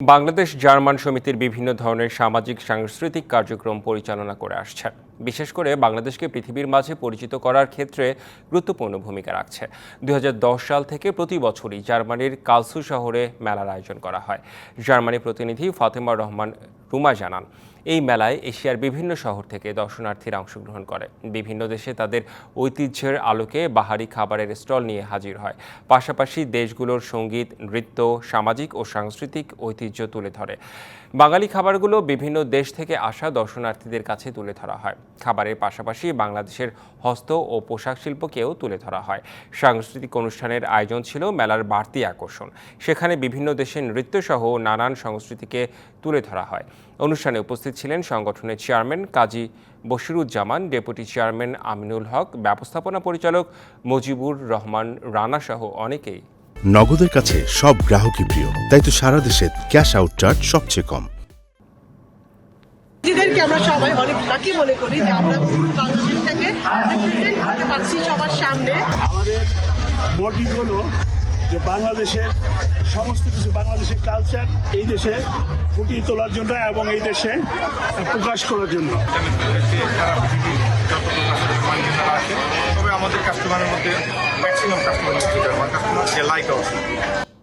Bangladesh German সমিতির বিভিন্ন ধরনের সামাজিক সাংস্কৃতিক কার্যক্রম পরিচালনা করে আসছে বিশেষ করে বাংলাদেশকে পৃথিবীর মাঝে পরিচিত করার ক্ষেত্রে গুরুত্বপূর্ণ ভূমিকা রাখছে। দু হাজার দশ সাল থেকে প্রতি বছরই জার্মানির কালসু শহরে মেলার আয়োজন করা হয়। জার্মানি প্রতিনিধি ফাতেমা রহমান রুমা জানান এই মেলায় এশিয়ার বিভিন্ন শহর থেকে দর্শনার্থীরা অংশগ্রহণ করে। বিভিন্ন দেশে তাদের ঐতিহ্যের আলোকে বাহারি খাবারের স্টল নিয়ে হাজির হয়। পাশাপাশি দেশগুলোর সংগীত, নৃত্য, সামাজিক ও সাংস্কৃতিক ঐতিহ্য তুলে ধরে। বাঙালি খাবারগুলো বিভিন্ন দেশ থেকে আসা দর্শনার্থীদের কাছে তুলে ধরা হয়। খাবারের পাশাপাশি বাংলাদেশের হস্ত ও পোশাক শিল্পকেও তুলে ধরা হয়। সাংস্কৃতিক অনুষ্ঠানের আয়োজন ছিল মেলার বাড়তি আকর্ষণ। সেখানে বিভিন্ন দেশের নৃত্যসহ নানান সংস্কৃতিকে তুলে ধরা হয়। অনুষ্ঠানে উপস্থিত ছিলেন সংগঠনের chairman Kazi Bashiruzzaman deputy chairman Aminul Haque ব্যবস্থাপনা পরিচালক মুজিবুর রহমান রানা সহ অনেকেই। নগদের কাছে সব গ্রাহকই প্রিয় তাই তো সারা দেশে ক্যাশ আউট চার্জ সবচেয়ে কম। নিজেদেরকে আমরা সবাই অনেক লাকি মনে করি যে আমরা পুরো বাংলাদেশটাকে রিপ্রেজেন্ট করতে পারছি সবার সামনে। আমাদের মোটিভ হলো যে বাংলাদেশের সমস্ত কিছু বাংলাদেশের কালচার এই দেশে ফুটিয়ে তোলার জন্য এবং এই দেশে প্রকাশ করার জন্য। আমাদের কাস্টমারের মধ্যে ম্যাক্সিমাম কাস্টমার কাস্টমার যে লাইক